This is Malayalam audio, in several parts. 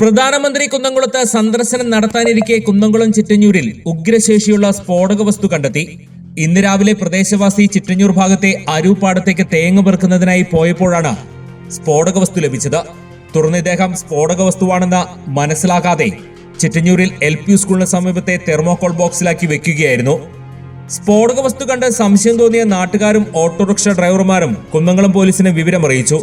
പ്രധാനമന്ത്രി കുന്നംകുളത്ത് സന്ദർശനം നടത്താനിരിക്കെ കുന്നംകുളം ചിറ്റഞ്ഞൂരിൽ ഉഗ്രശേഷിയുള്ള സ്ഫോടക വസ്തു കണ്ടെത്തി. ഇന്ന് രാവിലെ പ്രദേശവാസി ചിറ്റഞ്ഞൂർ ഭാഗത്തെ അരൂപ്പാടത്തേക്ക് തേങ്ങ പെറുക്കുന്നതിനായി പോയപ്പോഴാണ് സ്ഫോടക വസ്തു ലഭിച്ചത്. തുടർന്ന് ഇദ്ദേഹം സ്ഫോടക വസ്തുവാണെന്ന് മനസ്സിലാക്കാതെ ചിറ്റഞ്ഞൂരിൽ എൽ പി സ്കൂളിന് സമീപത്തെ തെർമോകോൾ ബോക്സിലാക്കി വെക്കുകയായിരുന്നു. സ്ഫോടക വസ്തു കണ്ട് സംശയം തോന്നിയ നാട്ടുകാരും ഓട്ടോറിക്ഷ ഡ്രൈവർമാരും കുന്നംകുളം പോലീസിന് വിവരമറിയിച്ചു.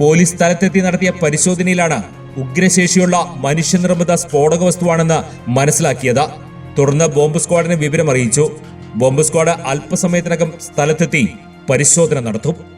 പോലീസ് സ്ഥലത്തെത്തി നടത്തിയ പരിശോധനയിലാണ് ഉഗ്രശേഷിയുള്ള മനുഷ്യനിർമ്മിത സ്ഫോടക വസ്തുവാണെന്ന് മനസ്സിലാക്കിയത്. തുടർന്ന് ബോംബ് സ്ക്വാഡിന് വിവരമറിയിച്ചു. ബോംബ് സ്ക്വാഡ് അല്പസമയത്തിനകം സ്ഥലത്തെത്തി പരിശോധന നടത്തും.